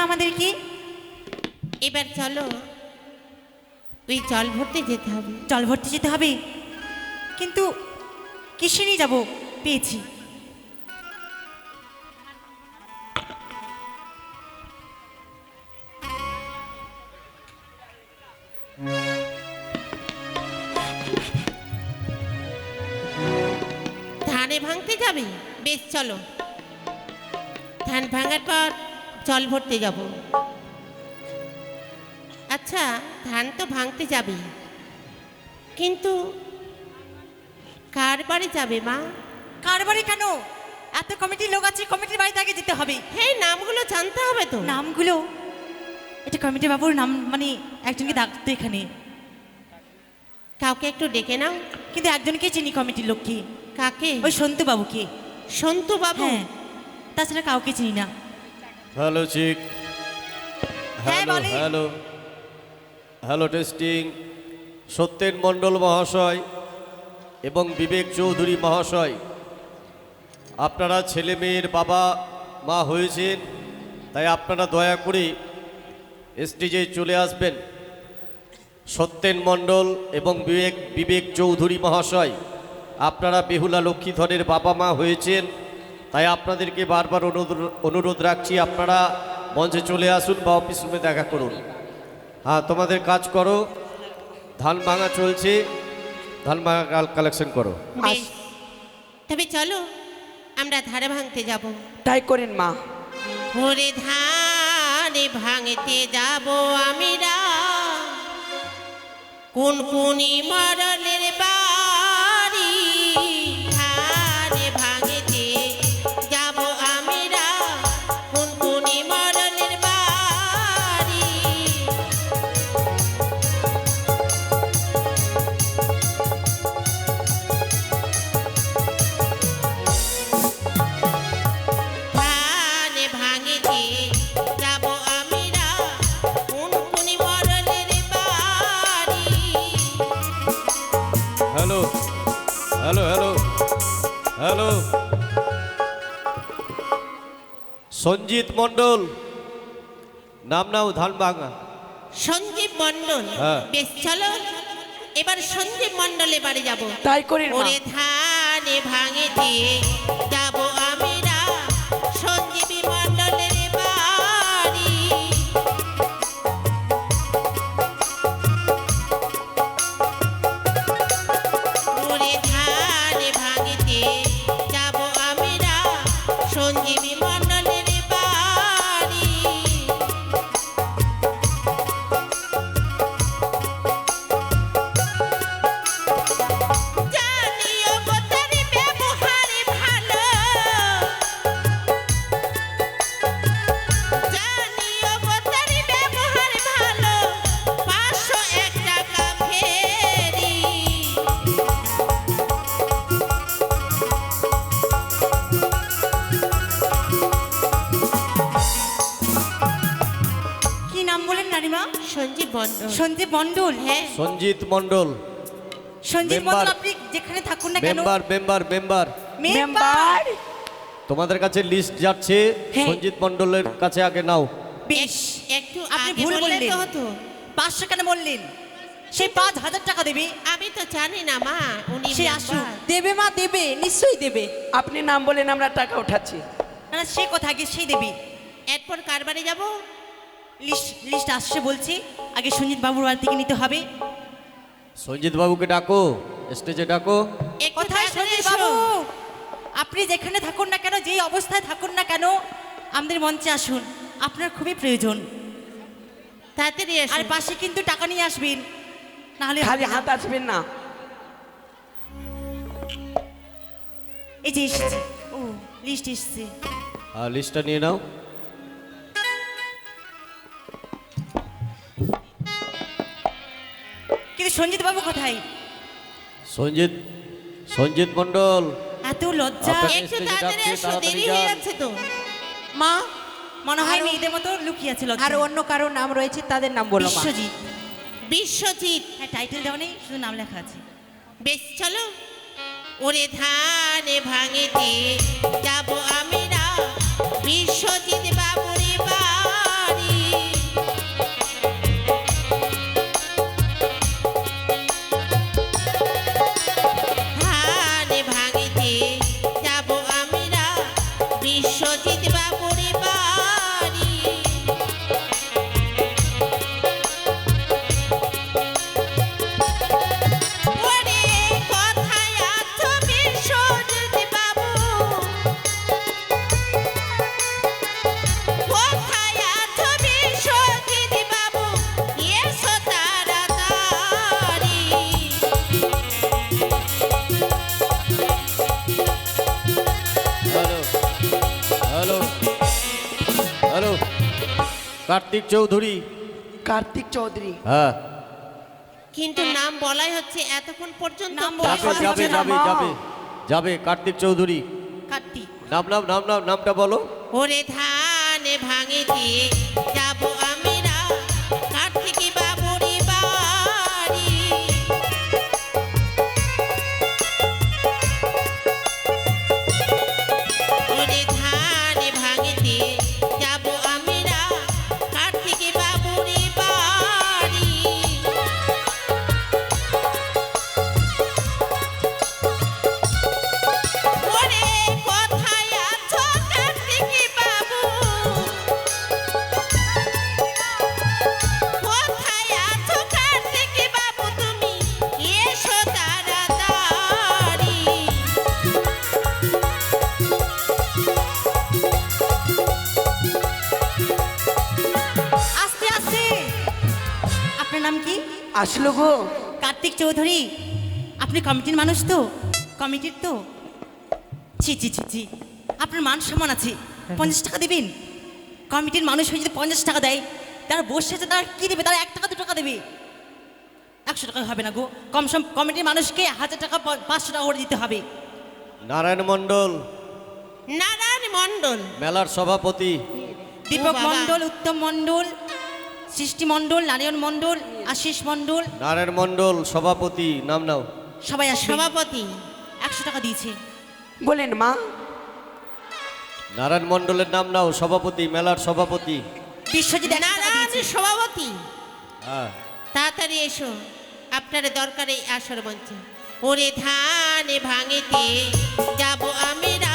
মা আমাদেরকে এবার চলো ওই জল ভরতে যেতে হবে। জল ভরতে যেতে হবে? কিন্তু কিসে নিয়ে যাব? পেয়েছি। ধানে ভাঙতে যাবে? বেশ চলো। ধান ভাঙার পর জল ভরতে যাব। আচ্ছা ধান তো ভাঙতে যাবে। কিন্তু কার বাড়ি যাবে মা? কার বাড়ি কেন? এত কমিটির লোক আছে কমিটির বাড়িতে আগে যেতে হবে। হ্যাঁ নামগুলো জানতে হবে তো। নামগুলো? এটা কমিটি বাবুর নাম মানে একজনকে ডাকতো এখানে। কাউকে একটু ডেকে নাও। কিন্তু একজনকে চিনি কমিটির লোককে। কাকে? ওই সন্তু বাবুকে। সন্তু বাবু? হ্যাঁ। তাছাড়া কাউকে চিনি না। হ্যালো চিক হ্যাঁ, hello. Hello hello testing Satyen Mondal মহাশয় এবং বিবেক চৌধুরী মহাশয়। আপনারা ছেলে মেয়ের বাবা মা হয়েছেন তাই আপনারা দয়া করে স্টেজে চলে আসবেন। সত্যেন মণ্ডল এবং বিবেক বিবেক চৌধুরী মহাশয় আপনারা বেহুলা লক্ষ্মীধরের বাবা মা হয়েছেন তাই আপনাদেরকে বারবার অনুরোধ অনুরোধ রাখছি আপনারা মঞ্চে চলে আসুন বা অফিস রুমে দেখা করুন। হ্যাঁ তোমাদের কাজ করো। ধান ভাঙা চলছে। ধান ভাঙা কালেকশন করো। বেশ। তবে চলো আমরা ধারে ভাঙতে যাব। তাই করেন মা। ওরে ধানে ভাঙতে যাব আমিরা। কোন কোনি মরলের সঞ্জিত মণ্ডল। নাম নাও ধান ভাঙা সঞ্জীব মণ্ডল হ্যাঁ। বেশ চলো। এবার সঞ্জীব মণ্ডলে বাড়ি যাব। তাই করেন মা। ওরে ধানে ভাঙেতে যাব আমিরা সঞ্জীবী মণ্ডলের বাড়ি। ওরে ধানে ভাঙেতে যাব আমিরা সঞ্জীবী মণ্ডলের মণ্ডল। হ্যাঁ সঞ্জিত মন্ডল আপনি যেখানে থাকুন না কেন? Member member member. মেম্বার! তোমাদের কাছে লিস্ট যাচ্ছে হ্যাঁ। সঞ্জিত মন্ডলের কাছে আগে নাও। বেশ। একটু আপনি আগে ভুল বললে বললেন। তো হতো পাঁচশো কেন বললেন? সেই পাঁচ হাজার টাকা দেবে। আমি তো জানি না মা উনি সে member। দেবে মা দেবে নিশ্চয়ই দেবে। আপনি নাম বলেন আমরা টাকা উঠাচ্ছি। না না, সে কথা আগে সেই দেবে। এরপর কার বাড়ি যাব? লিস্ট লিস্ট আসছে বলছি। আগে সঞ্জিত বাবুর বাড়ি থেকে নিতে হবে। সঞ্জিত বাবুকে ডাকো স্টেজে ডাকো। কোথায় সঞ্জিত বাবু আপনি যেখানে থাকুন না কেন যেই অবস্থায় থাকুন না কেন আমাদের মঞ্চে আসুন। আপনার খুবই প্রয়োজন। তাড়াতাড়ি এসো। আর পাশে কিন্তু টাকা নিয়ে আসবেন। নাহলে খালি হাত আসবেন না। এই যে এসেছে। ও লিস্ট এসেছে। আর লিস্টটা নিয়ে নাও। কিন্তু সঞ্জিত বাবু কোথায়? সঞ্জিত সঞ্জিত মণ্ডল। এত লজ্জা। একটু তাড়াতাড়ি এসো দেরি হয়ে যাচ্ছে তো। মা? মনে হয় আরো- মেয়েদের মতো লুকিয়ে আছে আর অন্য কারও নাম রয়েছে তাদের নাম বলো মা। বিশ্বজিৎ। বিশ্বজিৎ। হ্যাঁ টাইটেল দেওয়া নেই শুধু নাম লেখা আছে। বেশ চলো। ওরে ধানে ভাঙেতে যাব আমি না বিশ্বজিৎ কার্তিক চৌধুরী। কার্তিক চৌধুরী। হ্যাঁ। কিন্তু নাম বলাই হচ্ছে এতক্ষণ পর্যন্ত নাম বলা যাবে হচ্ছে যাবে না, যাবে মা। যাবে। যাবে কার্তিক চৌধুরী। কার্তিক। নাম নাম নাম নাম নামটা বলো। ওরে ধানে ভাঙে দিয়ে আসলো গো। কার্তিক চৌধুরী আপনি কমিটির মানুষ তো? কমিটির তো? ছি ছি ছি ছি। আপনার মান সম্মান আছে। পঞ্চাশ টাকা দেবেন। কমিটির মানুষ হয়ে যদি পঞ্চাশ টাকা দেয় তারা বসে আছে তারা কী দেবে? তারা এক টাকা দু টাকা দেবে। একশো টাকা হবে না গো। কম সম কমিটির মানুষকে হাজার টাকা পাঁচশো টাকা করে দিতে হবে। নারায়ণ মণ্ডল। নারায়ণ মণ্ডল। মেলার সভাপতি। দীপক। মণ্ডল উত্তম মণ্ডল সৃষ্টি মণ্ডল নারায়ণ মণ্ডল আশিস মণ্ডল। নারায়ণ মণ্ডল সভাপতি নাম নাও। সবাই আসবে সভাপতি একশো টাকা দিয়েছে। বলেন মা। নারায়ণ মণ্ডলের নাম নাও সভাপতি মেলার সভাপতি। বিশ্বজিৎ একশো টাকা নারায়ণ দিয়েছে। সভাপতি। হ্যাঁ। তাড়াতাড়ি এসো। আপনার দরকারে আসর মঞ্চে। ওরে ধানে ভাঙেতে যাব আমিরা নারায়ণে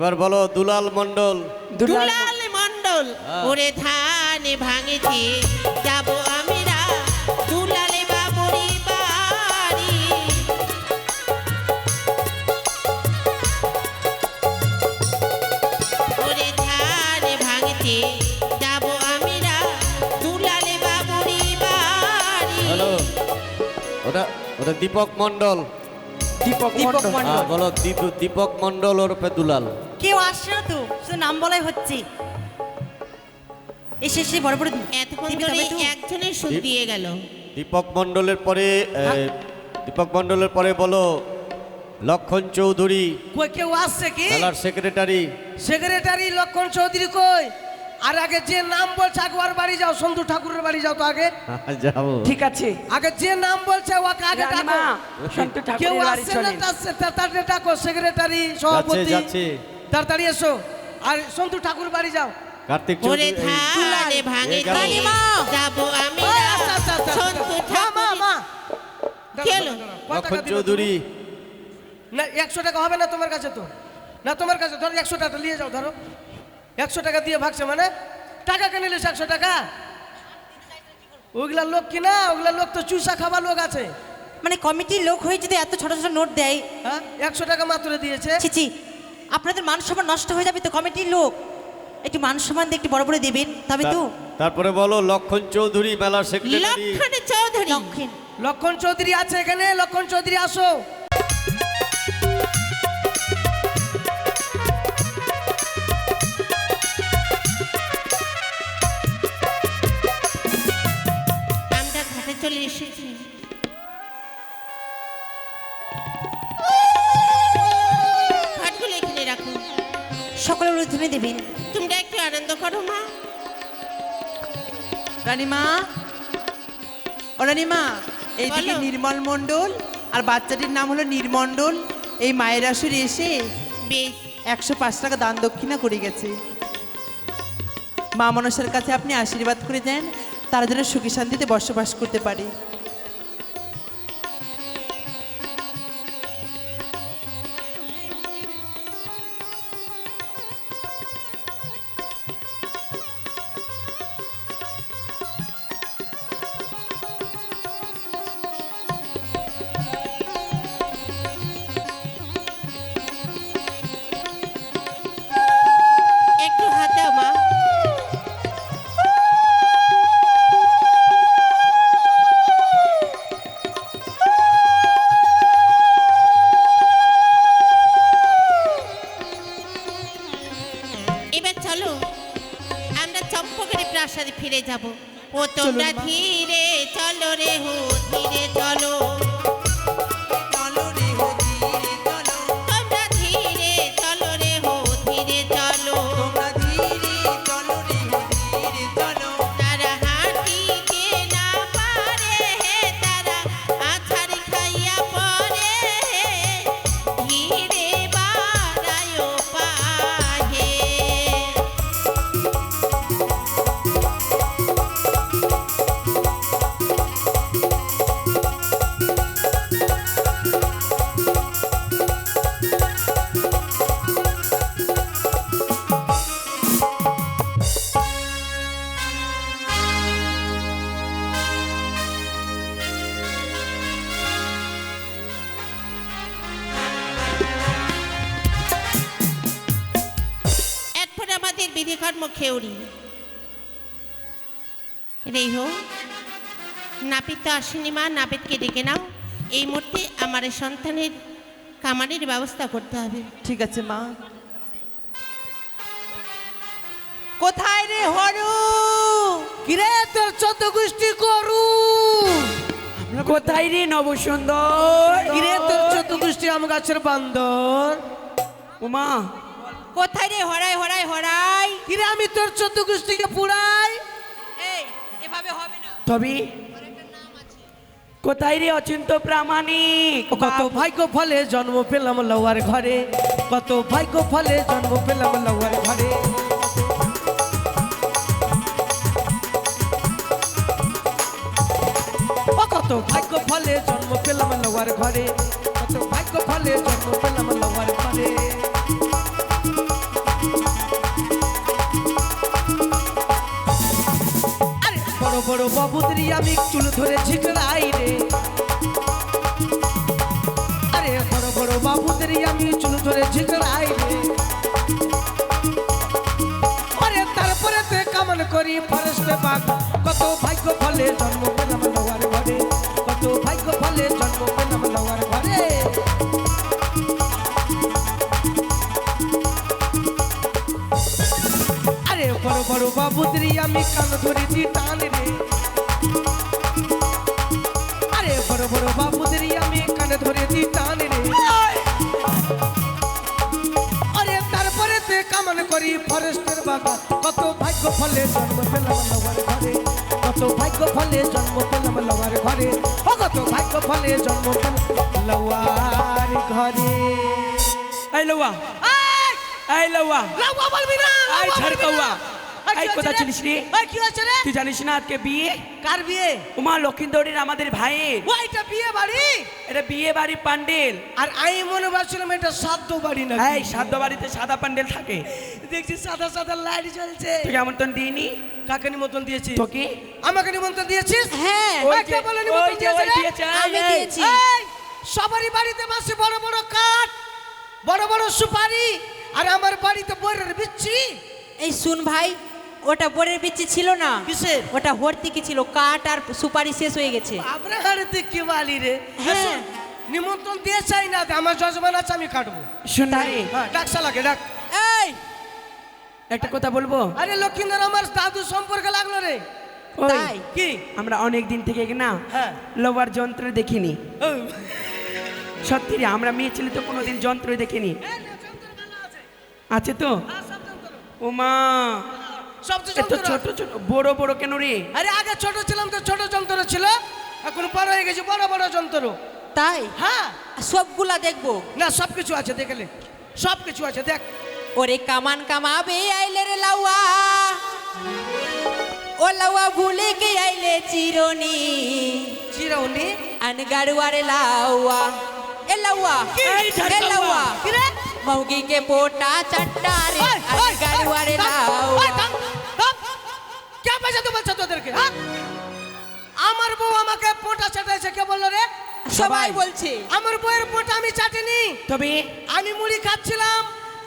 এবার বলো দুলাল মণ্ডল। দুলাল দুলাল মণ্ডল ওরে ধানে ভাঙেছি যাব আমিরা দুলালে বাবুরি বাড়ি। ওরে ধানে ভাঙেছে যাব আমিরা দুলালে বাবুরি বাড়ি। হ্যালো ওটা ওটা দীপক মণ্ডল। দীপক দীপক মণ্ডল। মণ্ডল। হ্যাঁ বলো দীপ- দীপক মণ্ডল ওরফে দুলাল। কেউ আসছে না তো শুধু নাম বলাই হচ্ছে। এসে এসে বড় বড় এতক্ষণ দিবি ধরে তো। একজনের দীপ- দিয়ে গেল। দীপক মণ্ডলের পরে এ, দীপক মণ্ডলের পরে বলো লক্ষণ চৌধুরী। কই কেউ আসছে কি? মেলার সেক্রেটারি সেক্রেটারি লক্ষণ চৌধুরী কই? আর আগে যে নাম বলছে ওর বাড়ি যাও সন্তু ঠাকুরের বাড়ি যাও তো আগে। যাব। ঠিক আছে। আগে যে নাম বলছে ওকে আগে ডাকো। সন্তু কেউ আসছে না ডাকো সেক্রেটারি সভাপতি। যাচ্ছে। তাড়াতাড়ি এসো। আর সন্তু ঠাকুর বাড়ি যাও। কার্তিক ওরে ভাঙে। আমি আচ্ছা, আচ্ছা, আচ্ছা, সন্তু মা, ঠাকুর লক্ষণ চৌধুরী। না একশো টাকা হবে না তোমার কাছে তো? না তোমার কাছে ধরো একশো টাকা নিয়ে যাও ধরো। একশো টাকা দিয়ে ভাগছে মানে? টাকা কেন নিলিস একশো টাকা? ওগুলা লোক কিনা ওগুলা লোক তো চুষা খাবার লোক আছে। মানে কমিটির লোক হয়ে যদি এত ছোট ছোট নোট দেয়? হ্যাঁ? একশো টাকা মাত্র দিয়েছে। ছিচি আপনাদের মান সম্মান নষ্ট হয়ে যাবে তো কমিটির লোক। একটু মান সম্মান দিয়ে একটু বড় বড় দেবেন। তবে তো তারপরে বলো লক্ষণ চৌধুরী মেলার সেক্রেটারি লক্ষণ চৌধুরী। লক্ষণ চৌধুরী আছে এখানে? লক্ষণ চৌধুরী আসো। উদ্ধরণে দেবেন। তোমরা একটু আনন্দ করো মা। রানীমা ও রানীমা এইদিকে বলো। নির্মল মণ্ডল আর বাচ্চাটির নাম হলো নির্মণ্ডল। এই মায়ের আসরে এসে বেশ। একশো পাঁচ টাকা দান দক্ষিণা করে গেছে। মা মনসার কাছে আপনি আশীর্বাদ করে দেন তারা যেন সুখী শান্তিতে বসবাস করতে পারে। ও তোমরা ধীরে চলো রে হো ধীরে চলো। আমাদের বিধিকর্ম খেউরি। রেহ নাপিত তো আসেনি মা নাপিতকে ডেকে নাও। এই মুহূর্তে আমার সন্তানের কামানের ব্যবস্থা করতে হবে। ঠিক আছে মা। কোথায় রে হরু? কিরে তোর চোদ্দ গোষ্ঠী করু? কোথায় রে নবসুন্দর? কিরে তোর চোদ্দ গোষ্ঠী আম গাছের বান্দর? উমা কোথায় রে? হরাই হরাই হরাই। কিরে আমি তোর চোদ্দ গোষ্ঠীকে পুরাই? এই এভাবে হবে না। তবে কোথায় রে অচিন্ত প্রামাণিক? কত ভাগ্য ফলে জন্ম পেলাম লওয়ার ঘরে। কত ভাগ্য ফলে জন্ম পেলাম লওয়ার ঘরে। কত ভাগ্য ফলে জন্ম পেলাম লওয়ার ঘরে। কত ভাগ্য ফলে জন্ম পেলাম লওয়ার ঘরে। বড় বড় বাবুদ্রি, আমি চুল ধরে ঝিকড়াই রে। আরে বড় বড় বাবুদের, আমি চুল ধরে ঝিকড়াই রে। আরে তারপরে তে কামন করি ফরেস্টে বাগ কত ভাগ্য ফলে জন্ম পেলাম লওয়ার ঘরে। কত ভাগ্য ফলে জন্ম পেলাম লওয়ার ঘরে। আরে বড় বড় বাবুদ্রি, আমি কান ধরে দি টান আমি কানে ধরে দি টান আরে তারপরে তে কামন করি ফরেস্টের বাগান। কত ভাগ্য ফলে জন্ম পেলাম লওয়ার ঘরে। কত ভাগ্য ফলে জন্ম পেলাম লওয়ার ঘরে। ও কত ভাগ্য ফলে জন্ম পেলাম লওয়ার ঘরে। এই লওয়া। এই! লওয়া। লাউয়া বলবি না এই। কৌয়া। এই, এই কোথা ছিলিস রে? এই, কি হয়েছে রে? তুই জানিস না আজকে বিয়ে? কার বিয়ে? উমা লক্ষিন্দরের আমাদের ভাইয়ের। ওইটা বিয়ে বাড়ি? এটা বিয়ে বাড়ি পান্ডেল আর আমি মনে ভাবছিলাম এটা সাধ্য বাড়ি না এই সাধ্য বাড়িতে সাদা পান্ডেল থাকে। দেখছি সাদা সাদা লাইট জ্বলছে। তুই আমন্ত্রণ দিইনি? কাকে নিমন্ত্রণ দিয়েছি তোকে? আমাকে নিমন্ত্রণ দিয়েছিস? হ্যাঁ। ওই ওই কে বলে নিমন্ত্রণ আমি দিয়েছি। সবারই বাড়িতে বসে বড় বড় কাঠ বড় বড় সুপারি আর আমার বাড়িতে বইয়ের বিচ্ছি এই শুন ভাই ওটা বোরের বিচি ছিল না। কিসের? ওটা হর্তিকি ছিল কাঠ আর সুপারি শেষ হয়ে গেছে। আপনার হাড়িতে কি বালি রে? হ্যাঁ। নিমন্ত্রণ দিয়ে চাই না আমার যজমান আছে আমি কাটবো। শুন না রে হ্যাঁ ডাকসা লাগে ডাক। এই! একটা কথা বলব? আরে লক্ষ্মীন্দর আমার দাদু সম্পর্কে লাগল রে। তাই? কি? আমরা অনেক দিন থেকে না হ্যাঁ। লোবার যন্ত্র দেখিনি। ও, সত্যি রে আমরা মেয়ে ছেলে তো কোনোদিন যন্ত্র দেখিনি। আছে। তো? ওমা সব সবচেয়ে এত ছোট ছোট বড় বড় কেন রে? আরে আগে ছোট ছিলাম তো ছোট যন্ত্র ছিল এখন বড় হয়ে গেছে বড় বড় যন্ত্র। তাই? হ্যাঁ। সবগুলা দেখব? না সব কিছু আছে দেখলে সব কিছু আছে দেখ। ওরে কামান কামাবে আইলে রে লাউয়া। ও লাউয়া ভুলে গে আইলে চিরনি। চিরনি? আনগাড়ুয়ারে লাউয়া। এ লাউয়া এ লাউয়া। মৌগি কে পোটা চট্টারে আনগাড়ুয়ারে লাউয়া। কে বাজাতে বলছো তোদেরকে হ্যাঁ? আমার বউ আমাকে পোটা চাটাইছে কে বলল রে? সবাই। বলছে। আমার বউয়ের পোটা আমি চাটিনি। তবে? আমি মুড়ি খাচ্ছিলাম।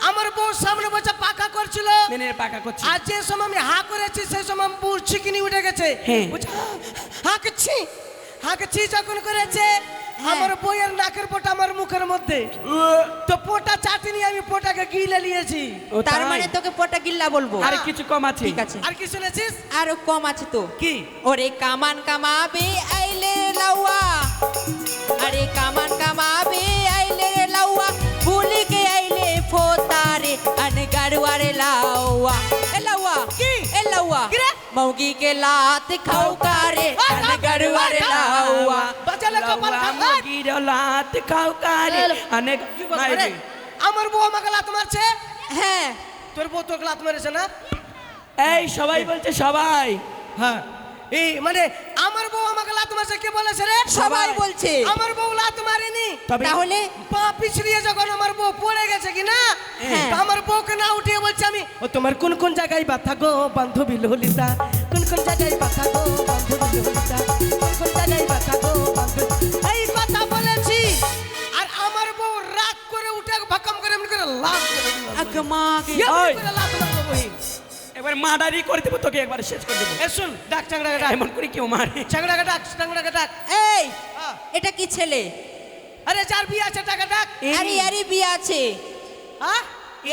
আমার বউ সামনে বসে পাকা করছিল। মেনের পাকা করছি আর যে সময় আমি হা করেছি সেই সময় বুড় চিকিনি উঠে গেছে। হ্যাঁ। হাঁকছি হাঁকছি যখন করেছে হ্যাঁ। আমার বইয়ের নাকের পোটা আমার মুখের মধ্যে। তো পোটা চাটনি আমি পোটাকে গিলে নিয়েছি। তার মানে তোকে পোটা গিল্লা বলব। আর কিছু কম আছে। ঠিক আছে। আর কি শুনেছিস? আর কম আছে তো। কি? ওরে কামান কামাবে আইলে লাউয়া। আরে কামান কামাবে আইলে লাউয়া। ভুলে গে আইলে ফোতারে আন গাড়ুয়ারে লাউয়া। मौगी के लात खाऊ कारे अनगढ़वारे लाउआ বাজালে কপাল লাউয়া খাও মুরগির লাত খাও কারে অনেক কি বলছো রে? মাইরে আমার বউ আমাকে লাত মারছে হ্যাঁ তোর বউ তোকে লাত মেরেছে না এই সবাই বলছে সবাই হ্যাঁ এই মানে আমার বউ আমাকে লাত মারছে কে বলেছে রে? সবাই বলছে। আমার বউ লাত মারেনি। তাহলে পা পিছড়িয়ে যখন আমার বউ পড়ে গেছে কি না? হ্যাঁ। আমার বউকে না উঠিয়ে বলছে আমি ও তোমার কোন কোন জায়গায় ব্যথা গো বান্ধবী ললিতা? কোন কোন জায়গায় ব্যথা গো বান্ধবী ললিতা? কোন কোন জায়গায় ব্যথা গো বান্ধবী এই কথা বলেছি। আর আমার বউ রাগ করে উঠে ভাকাম করে এমন করে লাত করে আগে মা কে একবার মার্ডারই করে দেবো তোকে একবার শেষ করে দেবো। এ শুন ডাক চাংড়াকে ডাক এমন করে কেউ মারে। চাংড়াকে ডাক চাংড়াকে ডাক এই হ্যাঁ। এটা কি ছেলে? আরে যার বিয়ে আছে টাকা ডাক। আরে আরে বিয়ে আছে। হ্যাঁ?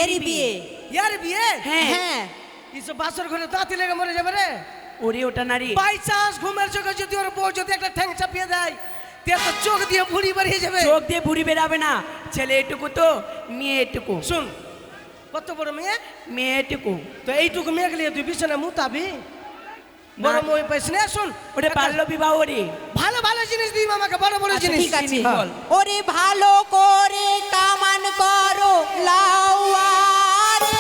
এরই বিয়ে। ইয়ার বিয়ে? হ্যাঁ। হ্যাঁ। ইসব বাসর ঘরে দাঁতি লেগে মরে যাবে রে? ওরে ওটা নারী। বাই চান্স ঘুমের চোখে যদি ওর বউ যদি একটা ঠ্যাং চাপিয়ে দেয় তে তো চোখ দিয়ে ভুড়ি বেরিয়ে যাবে। চোখ দিয়ে বুড়ি বেরাবে না। ছেলে এটুকু তো মেয়ে এটুকু। শুন কত বড় মেয়ে? মেয়ে এটুকু তো এইটুকু মেয়ে গেলে তুই বিছানা মুতাবি। বড় মই পাইস না শুন ওটা বাল্য বিবাহ রে ভালো ভালো জিনিস দিই আমাকে বড় বড় আচ্ছা, জিনিস ঠিক আছে বল। ওরে ভালো করে কামান করো লাউয়া রে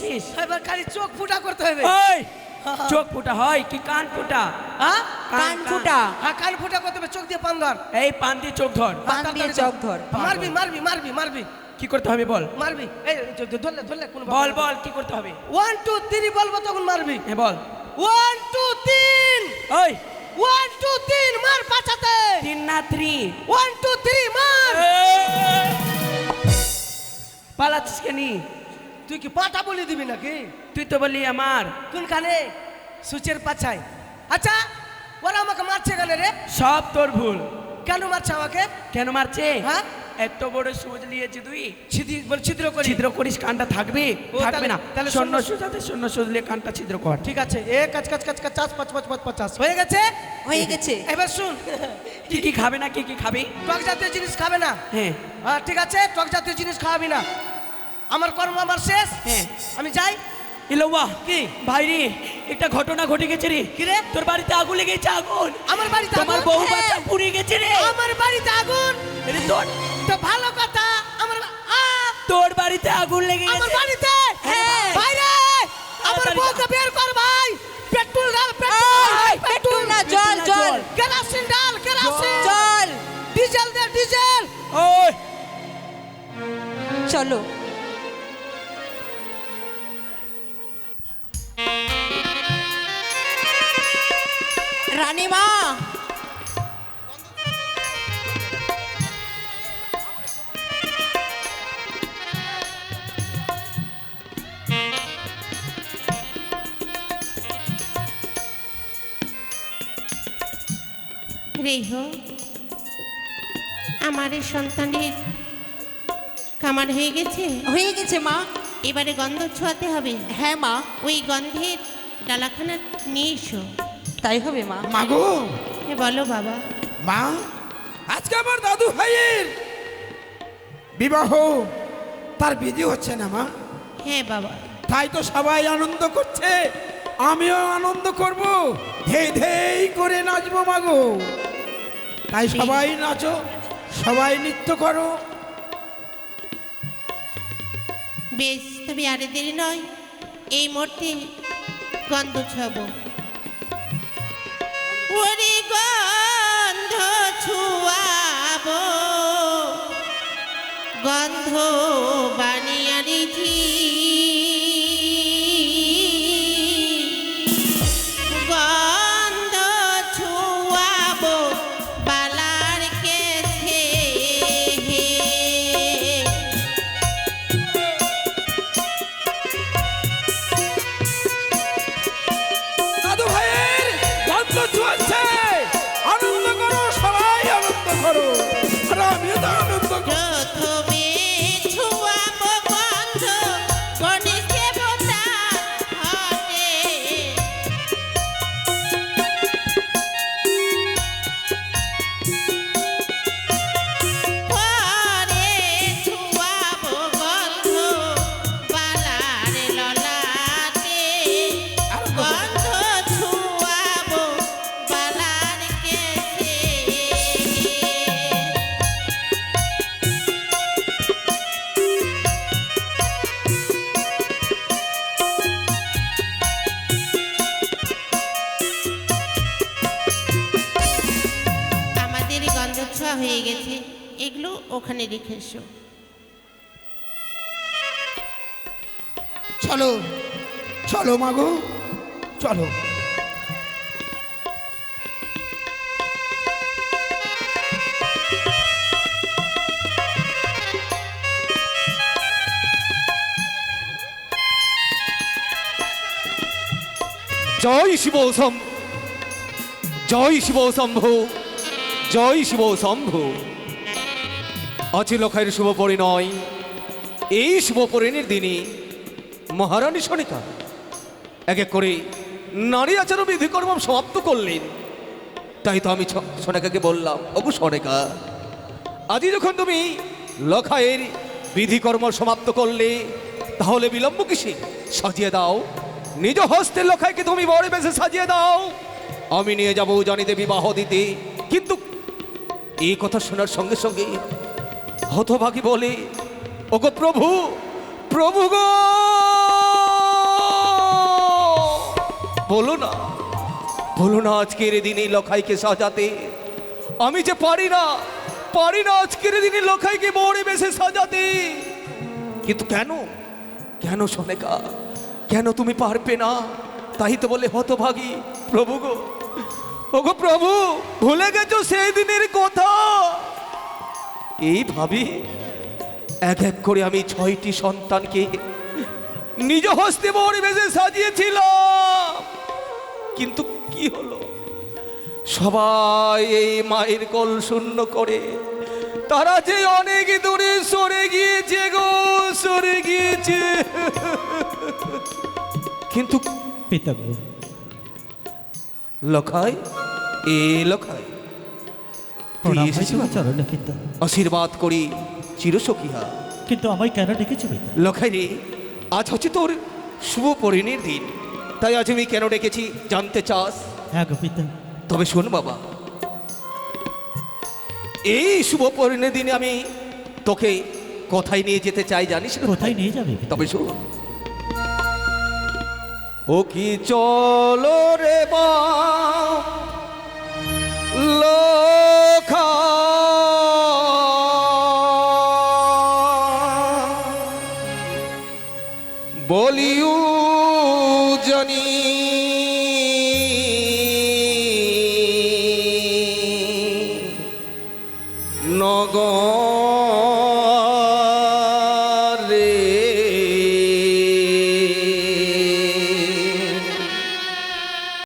শেষ। এবার খালি চোখ ফুটা করতে হবে। ওই চোখ ফুটা হয় কি কান ফুটা? হ্যাঁ কান ফুটা। হ্যাঁ কান ফুটা করতে হবে চোখ দিয়ে পান ধর। এই পান দিয়ে চোখ ধর। পান দিয়ে চোখ ধর মারবি মারবি মারবি মারবি। কি করতে হবে বল? মারবি। এই ধরলে ধরলে কোন বল বল কি করতে হবে? ওয়ান টু থ্রি বলব তখন মারবি। হ্যাঁ বল। ওয়ান টু তিন। ওই ওয়ান টু তিন মার পাছাতে। তিন না থ্রি ওয়ান টু থ্রি মার। পালাচ্ছিস কেনি? তুই কি পাটা বলে দিবি নাকি? তুই তো বলি আমার। কোনখানে? সুচের পাছায়। আচ্ছা ওরা আমাকে মারছে কেন রে? সব তোর ভুল। কেন মারছে আমাকে? কেন মারছে? হ্যাঁ? এত বড় সুচ নিয়েছি তুই। ছিদ্র বল ছিদ্র করি। ছিদ্র করিস কানটা থাকবে? ও, থাকবে না। তাহলে শূন্য শূন্য- সুজাতে শূন্য সুজলে কানটা ছিদ্র কর। ঠিক আছে। এ কাজ কাজ কাজ কাজ চাষ পাঁচ পাঁচ পাঁচ পঞ্চাশ হয়ে গেছে? হয়ে গেছে। এবার শুন। কি কি খাবে না কি কি খাবি? টক জাতীয় জিনিস খাবে না? হ্যাঁ। হ্যাঁ ঠিক আছে? টক জাতীয় জিনিস খাওয়াবি না। আমার কর্ম আমার শেষ। হ্যাঁ। আমি যাই। ইলোবা কি? ভাই রে একটা ঘটনা ঘটে গেছে রে। কি রে? তোর বাড়িতে আগুন লেগেছে আগুন। আমার বাড়িতে? বউ হ্যাঁ। বাচ্চা পুড়ে গেছে রে। আমার বাড়িতে আগুন? আরে তোর তো ভালো কথা আমার তোর বাড়িতে আগুন লেগে আমার গেছে। বাড়িতে? হ্যাঁ। বাইরে! আমার তাড়াতাড়ি বউকে বের কর ভাই। পেট্রোল ডাল পেট্রোল পেট্রোল না জল জল। কেরাসিন ডাল কেরাসিন। জল। ডিজেল দে ডিজেল। ওই। চলো। রানীমা! রেহ আমার এই সন্তানের কামার হয়ে গেছে? হয়ে গেছে মা। এবারে গন্ধ ছোঁয়াতে হবে। হ্যাঁ মা। ওই গন্ধের ডালাখানা নিয়ে এসো। তাই হবে মা। মাগো এ বলো বাবা। মা আজকে আমার দাদু ভাইয়ের বিবাহ। তার বিধি হচ্ছে না মা। হ্যাঁ বাবা। তাই তো সবাই আনন্দ করছে। আমিও আনন্দ করব। ধে ধেই করে নাচবো মাগো তাই সবাই নাচো সবাই নৃত্য করো। বেশ তুমি আরে দেরি নয়। এই মুহূর্তে গন্ধ ছব ওরে গন্ধ রেখে এসো চলো চলো মাগো চলো। জয় শিব শম্ভ, জয় শিব শম্ভু, জয় শিব শম্ভু। আছে লখাইয়ের শুভ পরিণয়। এই শুভ পরিণের দিনে মহারানী সনিকা এক এক করে নারী আচার বিধিকর্ম সমাপ্ত করলেন। তাই তো আমি সনেকাকে বললাম অবু সনেকা আজই যখন তুমি লখাইয়ের বিধিকর্ম সমাপ্ত করলে, তাহলে বিলম্ব কিসে? সাজিয়ে দাও। নিজ হস্তে লখাইকে তুমি বড় বেশে সাজিয়ে দাও। আমি নিয়ে যাব জানিতে বিবাহ দিতে। কিন্তু এই কথা শোনার সঙ্গে সঙ্গে হতভাগী বলে, ওগো প্রভু প্রভু গো! বলো না বলো না আজকের দিনে লখাইকে সাজাতে। আমি যে পারি না পারি না আজকের দিনে লখাইকে বড়ে বেশে সাজাতে। কিন্তু কেন? কেন সোনেকা? কেন তুমি পারবে না? তাই তো বলে হতভাগী, প্রভু গো। ওগো প্রভু, ভুলে গেছো সেই দিনের কথা? এই ভাবি এক এক করে আমি ছয়টি সন্তানকে নিজ হস্তে বড়ে বেশে সাজিয়েছিলাম। কিন্তু কি হলো? সবাই এই মায়ের কল শূন্য করে তারা যে অনেক দূরে সরে গিয়েছে গো সরে গিয়েছে। কিন্তু পিতাগো লখাই এ লখাই তুই এসেছিস? চরণে পিতা আশীর্বাদ করি চিরসখিহা কিন্তু আমায় কেন ডেকেছো পিতা লখাই রে আজ হচ্ছে তোর শুভ পরিণীর দিন। তাই আজ আমি কেন ডেকেছি জানতে চাস? হ্যাঁ গো পিতা। তবে শোন বাবা এই শুভ পরিণের দিনে আমি তোকে কোথায় নিয়ে যেতে চাই জানিস? কোথায় নিয়ে যাবে তবে শোন। ও কি চলো রে বা